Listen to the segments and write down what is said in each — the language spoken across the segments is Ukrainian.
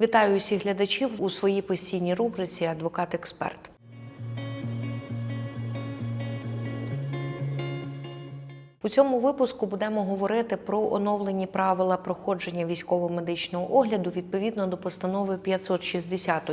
Вітаю усіх глядачів у своїй постійній рубриці Адвокат-експерт. Цьому випуску будемо говорити про оновлені правила проходження військово-медичного огляду відповідно до постанови 560,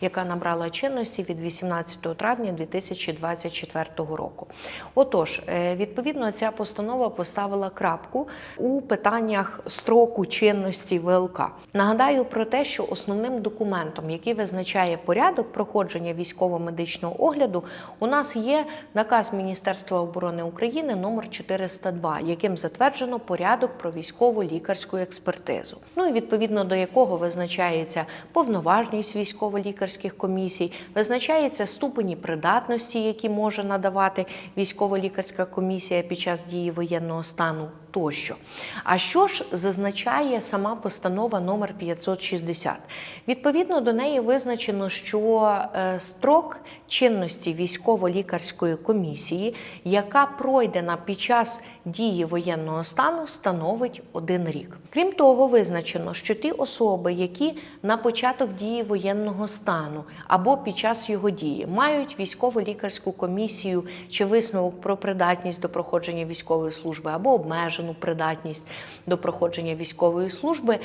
яка набрала чинності від 18 травня 2024 року. Отож, е, відповідно, ця постанова поставила крапку у питаннях строку чинності ВЛК. Нагадаю про те, що основним документом, який визначає порядок проходження військово-медичного огляду, у нас є наказ Міністерства оборони України номер 402, яким затверджено порядок про військову лікарську експертизу. Ну і відповідно до якого визначається повноважність військово-лікарських комісій, визначається ступені придатності, які може надавати військово-лікарська комісія під час дії воєнного стану. Тощо. А що ж зазначає сама постанова номер 560? Відповідно до неї визначено, що е, строк чинності військово-лікарської комісії, яка пройдена під час дії воєнного стану, становить один рік. Крім того, визначено, що ті особи, які на початок дії воєнного стану або під час його дії мають військово-лікарську комісію чи висновок про придатність до проходження військової служби або обмежену придатність до проходження військової служби,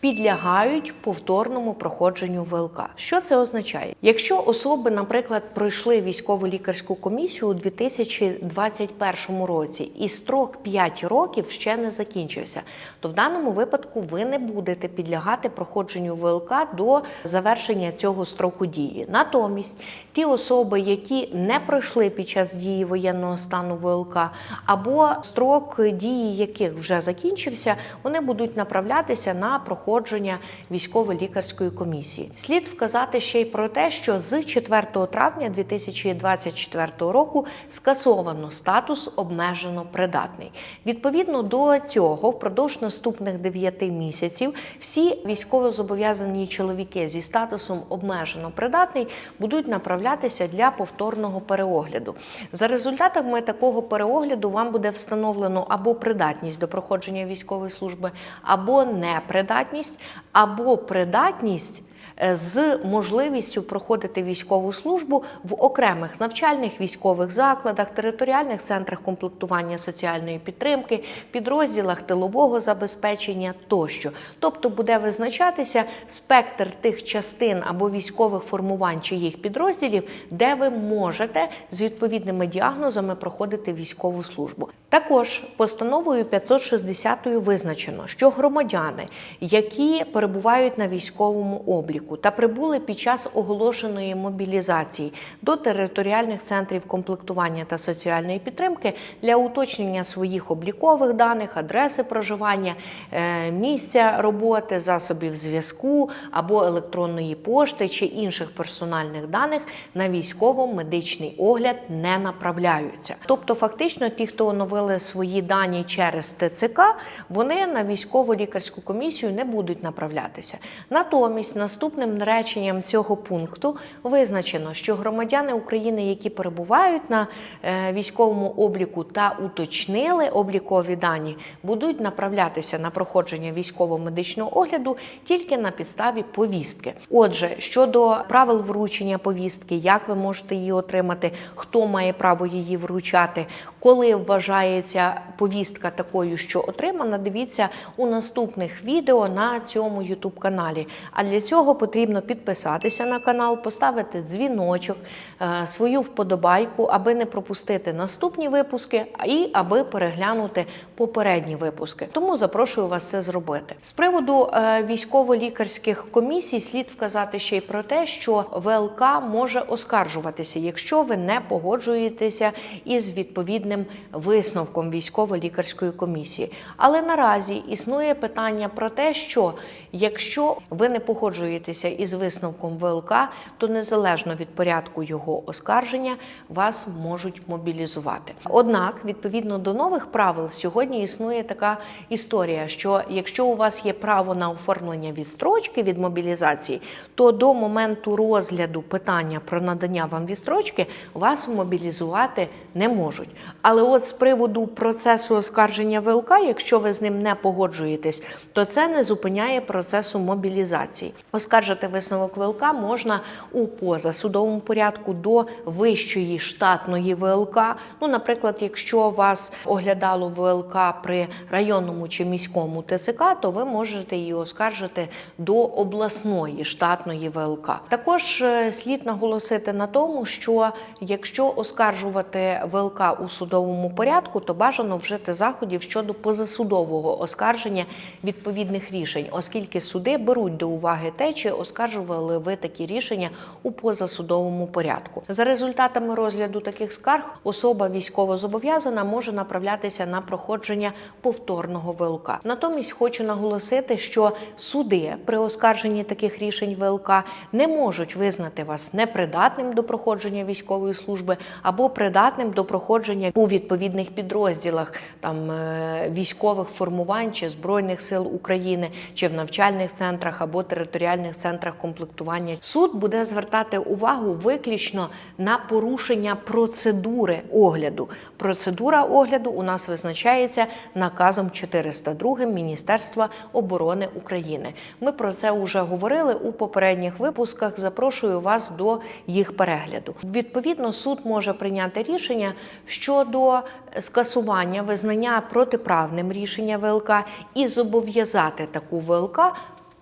підлягають повторному проходженню ВЛК. Що це означає? Якщо особи, наприклад, пройшли військово-лікарську комісію у 2021 році і строк 5 років ще не закінчився, то в даному випадку ви не будете підлягати проходженню ВЛК до завершення цього строку дії. Натомість ті особи, які не пройшли під час дії воєнного стану ВЛК, або строк дії яких вже закінчився, вони будуть направлятися на проходження військово-лікарської комісії. Слід вказати ще й про те, що з 4 травня 2024 року скасовано статус обмежено придатний. Відповідно до цього, впродовж наступних 9 місяців всі військовозобов'язані чоловіки зі статусом обмежено придатний будуть направлятися для повторного переогляду. За результатами такого переогляду вам буде встановлено або придатність до проходження військової служби, або непридатність, або придатність. Е, З можливістю проходити військову службу в окремих навчальних військових закладах, територіальних центрах комплектування соціальної підтримки, підрозділах тилового забезпечення тощо. Тобто буде визначатися спектр тих частин або військових формувань чи їх підрозділів, де ви можете з відповідними діагнозами проходити військову службу. Також постановою 560 визначено, що громадяни, які перебувають на військовому обліку та прибули під час оголошеної мобілізації до територіальних центрів комплектування та соціальної підтримки для уточнення своїх облікових даних, адреси проживання, е, місця роботи, засобів зв'язку або електронної пошти чи інших персональних даних на військово-медичний огляд не направляються. Тобто, фактично, ті, хто оновили свої дані через ТЦК, вони на військово-лікарську комісію не будуть направлятися. Натомість, наступним реченням цього пункту визначено, що громадяни України, які перебувають на е, військовому обліку та уточнили облікові дані, будуть направлятися на проходження військово-медичного огляду тільки на підставі повістки. Отже, щодо правил вручення повістки, як ви можете її отримати, хто має право її вручати, коли вважається повістка такою, що отримана, дивіться у наступних відео на цьому youtube каналі. А для цього потрібно підписатися на канал, поставити дзвіночок, е, свою вподобайку, аби не пропустити наступні випуски і аби переглянути попередні випуски. Тому запрошую вас це зробити. З приводу е, військово-лікарських комісій слід вказати ще й про те, що ВЛК може оскаржуватися, якщо ви не погоджуєтеся із відповідним висновком військово-лікарської комісії. Але наразі існує питання про те, що якщо ви не погоджуєтеся із висновком ВЛК, то незалежно від порядку його оскарження вас можуть мобілізувати. Однак, відповідно до нових правил, сьогодні існує така історія, що якщо у вас є право на оформлення відстрочки від мобілізації, то до моменту розгляду питання про надання вам відстрочки вас мобілізувати не можуть. Але от з приводу процесу оскарження ВЛК, якщо ви з ним не погоджуєтесь, то це не зупиняє процесу мобілізації. Оскаржити висновок ВЛК можна у позасудовому порядку до вищої штатної ВЛК. Ну, наприклад, якщо вас оглядало ВЛК при районному чи міському ТЦК, то ви можете її оскаржити до обласної штатної ВЛК. Також е, слід наголосити на тому, що якщо оскаржувати ВЛК у судовому порядку, то бажано вжити заходів щодо позасудового оскарження відповідних рішень, оскільки суди беруть до уваги те, чи оскаржували ви такі рішення у позасудовому порядку. За результатами розгляду таких скарг особа військовозобов'язана може направлятися на проходження повторного ВЛК. Натомість хочу наголосити, що суди при оскарженні таких рішень ВЛК не можуть визнати вас непридатним до проходження військової служби або придатним до проходження у відповідних підрозділах там е, військових формувань чи збройних сил України, чи в навчальних центрах або територіальних центрах комплектування. Суд буде звертати увагу виключно на порушення процедури огляду. Процедура огляду у нас визначається наказом 402 Міністерства оборони України. Ми про це вже говорили у попередніх випусках. Запрошую вас до їх перегляду. Відповідно, суд може прийняти рішення щодо скасування визнання протиправним рішення ВЛК і зобов'язати таку ВЛК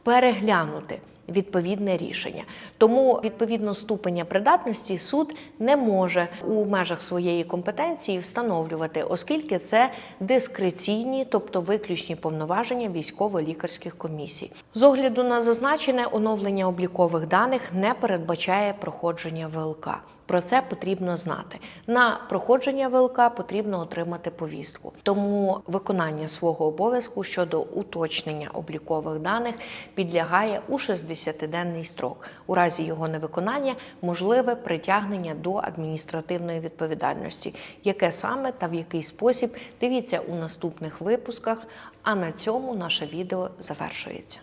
переглянути відповідне рішення. Тому відповідно ступеня придатності суд не може у межах своєї компетенції встановлювати, оскільки це дискреційні, тобто виключні повноваження військово-лікарських комісій. З огляду на зазначене оновлення облікових даних не передбачає проходження ВЛК. Про це потрібно знати. На проходження ВЛК потрібно отримати повістку. Тому виконання свого обов'язку щодо уточнення облікових даних підлягає у 60-денний строк. У разі його невиконання можливе притягнення до адміністративної відповідальності. Яке саме та в який спосіб дивіться у наступних випусках. А на цьому наше відео завершується.